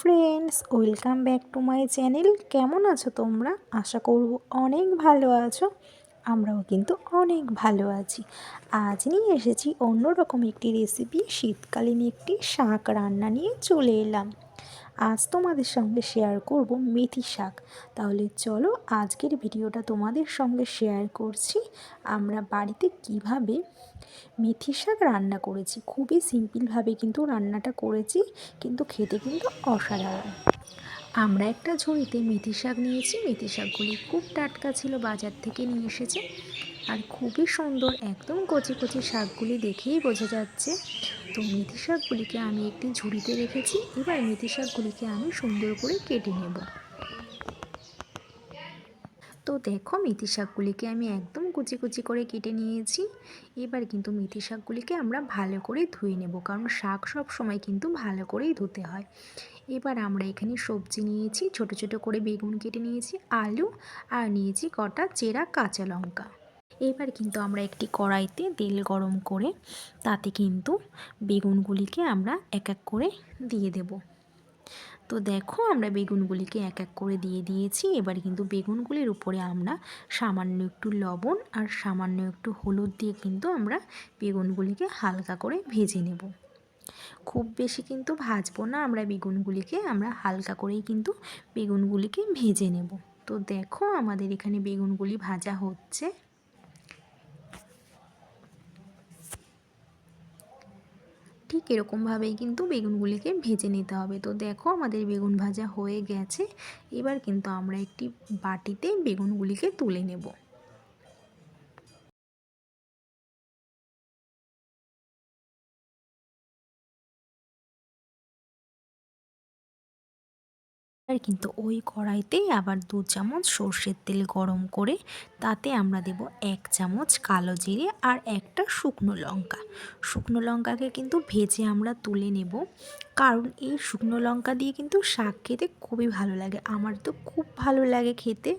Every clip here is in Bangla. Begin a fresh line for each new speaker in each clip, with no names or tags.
Friends welcome back to my channel কেমন আছো তোমরা? আশা করব অনেক ভালো আছো। আমরাও কিন্তু অনেক ভালো আছি। আজ নিয়ে এসেছি অন্যরকম একটি রেসিপি শীতকালীন একটি শাক রান্না নিয়ে চলে এলাম। আজ তোমাদের সঙ্গে শেয়ার করব মেথি শাক। তাহলে চলো আজকের ভিডিওটা তোমাদের সঙ্গে শেয়ার করছি। আমরা বাড়িতে কীভাবে মেথি শাক রান্না করেছি, খুবই সিম্পলভাবে কিন্তু রান্নাটা করেছি, কিন্তু খেতে কিন্তু অসাধারণ। আমরা একটা ঝুড়িতে মেথি শাক নিয়েছি, মেথি শাকগুলি খুব টাটকা ছিল, বাজার থেকে নিয়ে এসেছে। আর খুবই সুন্দর একদম কচি কচি শাকগুলি দেখেই বোঝা যাচ্ছে। তো মেথি শাকগুলিকে আমি একটি ঝুড়িতে রেখেছি, এবার মেথি শাকগুলিকে আমি সুন্দর করে কেটে নেব। তো দেখো মেথি শাকগুলিকে আমি একদম কুচি কুচি করে কেটে নিয়েছি। এবার কিন্তু মেথি শাকগুলিকে আমরা ভালো করে ধুয়ে নেব, কারণ শাক সব সময় কিন্তু ভালো করেই ধুতে হয়। এবার আমরা এখানে সবজি নিয়েছি, ছোট ছোট করে বেগুন কেটে নিয়েছি, আলু, আর নিয়েছি কটা চেরা কাঁচা লঙ্কা। এবার কিন্তু আমরা একটি কড়াইতে তেল গরম করে তাতে কিন্তু বেগুনগুলিকে আমরা এক এক করে দিয়ে দেবো। তো দেখো আমরা বেগুনগুলিকে এক এক করে দিয়ে দিয়েছি। এবার কিন্তু বেগুনগুলির উপরে আমরা সামান্য একটু লবণ আর সামান্য একটু হলুদ দিয়ে কিন্তু আমরা বেগুনগুলিকে হালকা করে ভেজে নেব। খুব বেশি কিন্তু ভাজবো না, আমরা বেগুনগুলিকে আমরা হালকা করেই কিন্তু বেগুনগুলিকে ভেজে নেব। তো দেখো আমাদের এখানে বেগুনগুলি ভাজা হচ্ছে। ঠিক এরকমভাবেই কিন্তু বেগুনগুলিকে ভেজে নিতে হবে। তো দেখো আমাদের বেগুন ভাজা হয়ে গেছে। এবার কিন্তু আমরা একটি বাটিতে বেগুনগুলিকে তুলে নেব। আর কিন্তু ওই কড়াইতেই আবার দু চামচ সর্ষের তেল গরম করে তাতে আমরা দেব এক চামচ কালো জিরে আর একটা শুকনো লঙ্কা। শুকনো লঙ্কাকে কিন্তু ভেজে আমরা তুলে নেব। কারণ এই শুকনো লঙ্কা দিয়ে কিন্তু শাক খেতে খুবই ভালো লাগে। আমার তো খুব ভালো লাগে খেতে।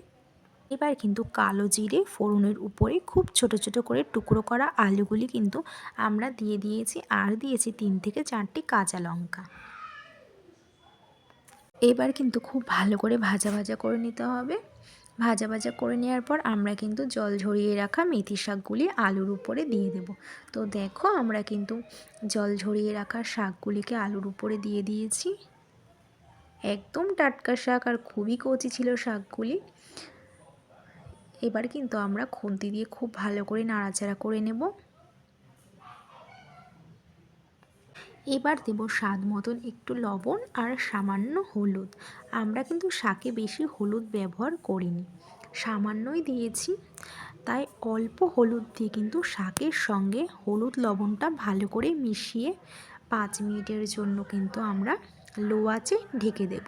এবার কিন্তু কালো জিরে ফোড়নের উপরে খুব ছোট ছোট করে টুকরো করা আলুগুলি কিন্তু আমরা দিয়ে দিয়েছি। আর দিয়েছি তিন থেকে চারটি কাঁচা লঙ্কা। এবার কিন্তু খুব ভালো করে ভাজা ভাজা করে নিতে হবে। ভাজা ভাজা করে নেওয়ার পর আমরা কিন্তু জল ঝরিয়ে রাখা মেথি শাকগুলি আলুর উপরে দিয়ে দেব। তো দেখো আমরা কিন্তু জল ঝরিয়ে রাখা শাকগুলিকে আলুর উপরে দিয়ে দিয়েছি। একদম টাটকা শাক আর খুবই কচি ছিল শাকগুলি। এবার কিন্তু আমরা খুন্তি দিয়ে খুব ভালো করে নাড়াচাড়া করে নেব। এবার দেব স্বাদ মতন একটু লবণ আর সামান্য হলুদ। আমরা কিন্তু শাকে বেশি হলুদ ব্যবহার করিনি। সামান্যই দিয়েছি। তাই অল্প হলুদ দিয়ে কিন্তু শাকের সঙ্গে হলুদ লবণটা ভালো করে মিশিয়ে পাঁচ মিনিটের জন্য কিন্তু আমরা লো আঁচে ঢেকে দেব।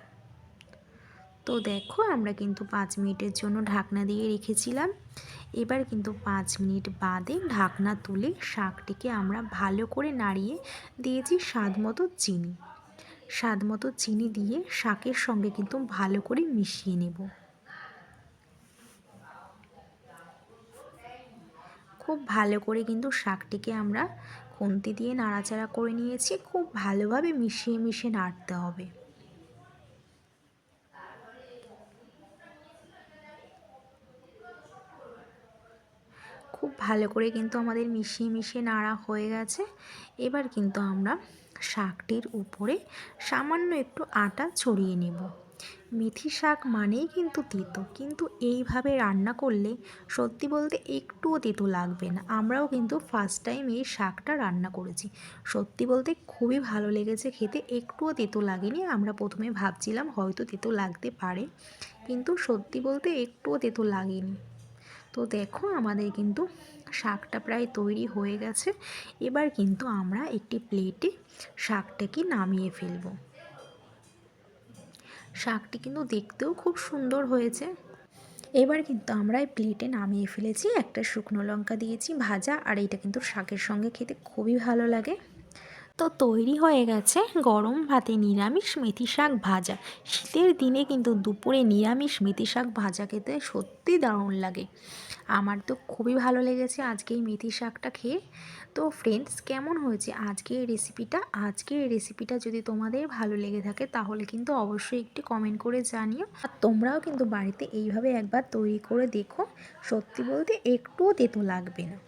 তো দেখো, আমরা কিন্তু পাঁচ মিনিটের জন্য ঢাকনা দিয়ে রেখেছিলাম। এবার কিন্তু পাঁচ মিনিট বাদে ঢাকনা তুলে শাকটিকে আমরা ভালো করে নাড়িয়ে দিয়েছি স্বাদ মতো চিনি। স্বাদ মতো চিনি দিয়ে শাকের সঙ্গে কিন্তু ভালো করে মিশিয়ে নেব। খুব ভালো করে কিন্তু শাকটিকে আমরা খুন্তি দিয়ে নাড়াচাড়া করে নিয়েছি। খুব ভালোভাবে মিশিয়ে মিশিয়ে নাড়তে হবে। খুব ভালো করে কিন্তু আমাদের মিশিয়ে মিশিয়ে নাড়া হয়ে গেছে। এবার কিন্তু আমরা শাকটির উপরে সামান্য একটু আটা ছড়িয়ে নেব। মেথি শাক মানেই কিন্তু তিতো, কিন্তু এইভাবে রান্না করলে সত্যি বলতে একটুও তিতো লাগবে না। আমরাও কিন্তু ফার্স্ট টাইম এই শাকটা রান্না করেছি। সত্যি বলতে খুবই ভালো লেগেছে খেতে, একটুও তেতো লাগেনি। আমরা প্রথমে ভাবছিলাম হয়তো তেতো লাগতে পারে, কিন্তু সত্যি বলতে একটুও তেতো লাগেনি। তো দেখো আমাদের কিন্তু শাকটা প্রায় তৈরি হয়ে গেছে। এবার কিন্তু আমরা একটি প্লেটে শাকটাকে নামিয়ে ফেলব। শাকটি কিন্তু দেখতেও খুব সুন্দর হয়েছে। এবার কিন্তু আমরা এই প্লেটে নামিয়ে ফেলেছি একটা শুকনো লঙ্কা দিয়েছি ভাজা, আর এটা কিন্তু শাকের সঙ্গে খেতে খুবই ভালো লাগে। তো তৈরি হয়ে গেছে গরম ভাতে নিরামিষ মেথি শাক ভাজা। শীতের দিনে কিন্তু দুপুরে নিরামিষ মেথি শাক ভাজা খেতে সত্যি দারুণ লাগে। আমার তো খুবই ভালো লেগেছে আজকে এই মেথি শাকটা খেয়ে। তো ফ্রেন্ডস কেমন হয়েছে আজকে এই রেসিপিটা আজকে এই রেসিপিটা যদি তোমাদের ভালো লেগে থাকে তাহলে কিন্তু অবশ্যই একটি কমেন্ট করে জানিও। আর তোমরাও কিন্তু বাড়িতে এইভাবে একবার তৈরি করে দেখো। সত্যি বলতে একটুও তেতো লাগবে না।